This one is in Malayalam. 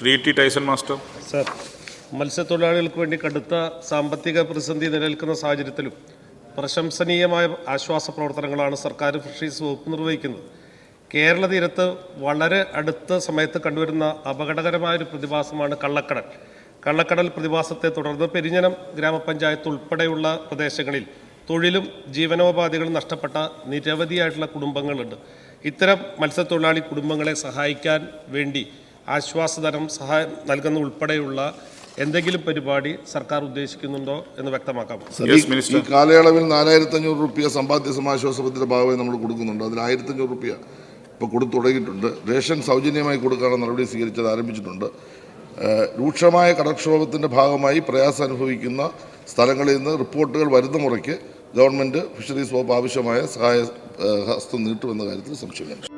Shri T Tyson master. Sir മത്സ്യത്തൊഴിലാളികൾക്ക് വേണ്ടി കടുത്ത സാമ്പത്തിക പ്രതിസന്ധി നിലനിൽക്കുന്ന സാഹചര്യത്തിലും പ്രശംസനീയമായ ആശ്വാസ പ്രവർത്തനങ്ങളാണ് സർക്കാർ ഫിഷറീസ് വകുപ്പ് നിർവഹിക്കുന്നത്. കേരള തീരത്ത് വളരെ അടുത്ത സമയത്ത് കണ്ടുവരുന്ന അപകടകരമായ ഒരു പ്രതിഭാസമാണ് കള്ളക്കടൽ. കള്ളക്കടൽ പ്രതിഭാസത്തെ തുടർന്ന് പെരിഞ്ഞനം ഗ്രാമപഞ്ചായത്ത് ഉൾപ്പെടെയുള്ള പ്രദേശങ്ങളിൽ തൊഴിലും ജീവനോപാധികളും നഷ്ടപ്പെട്ട നിരവധിയായിട്ടുള്ള കുടുംബങ്ങളുണ്ട്. ഇത്തരം മത്സ്യത്തൊഴിലാളി കുടുംബങ്ങളെ സഹായിക്കാൻ വേണ്ടി ആശ്വാസധനം സഹായം നൽകുന്ന ഉൾപ്പെടെയുള്ള എന്തെങ്കിലും പരിപാടി സർക്കാർ ഉദ്ദേശിക്കുന്നുണ്ടോ എന്ന് വ്യക്തമാക്കാം. ഈ- കാലയളവിൽ നാലായിരത്തി അഞ്ഞൂറ് റുപ്യ സമ്പാദ്യ സമാശ്വാസ പദ്ധതിയുടെ ഭാഗമായി നമ്മൾ കൊടുക്കുന്നുണ്ട്. അതിൽ ആയിരത്തി അഞ്ഞൂറ് റുപ്യ ഇപ്പോൾ കൊടുത്തു തുടങ്ങിയിട്ടുണ്ട്. റേഷൻ സൗജന്യമായി കൊടുക്കാനുള്ള നടപടി സ്വീകരിച്ചത് ആരംഭിച്ചിട്ടുണ്ട്. രൂക്ഷമായ കടക്ഷോഭത്തിന്റെ ഭാഗമായി പ്രയാസം അനുഭവിക്കുന്ന സ്ഥലങ്ങളിൽ നിന്ന് റിപ്പോർട്ടുകൾ വരുന്ന മുറയ്ക്ക് ഗവൺമെന്റ് ഫിഷറീസ് വകുപ്പ് ആവശ്യമായ സഹായ ഹസ്തം നീട്ടുമെന്ന കാര്യത്തിൽ സംശയമില്ല.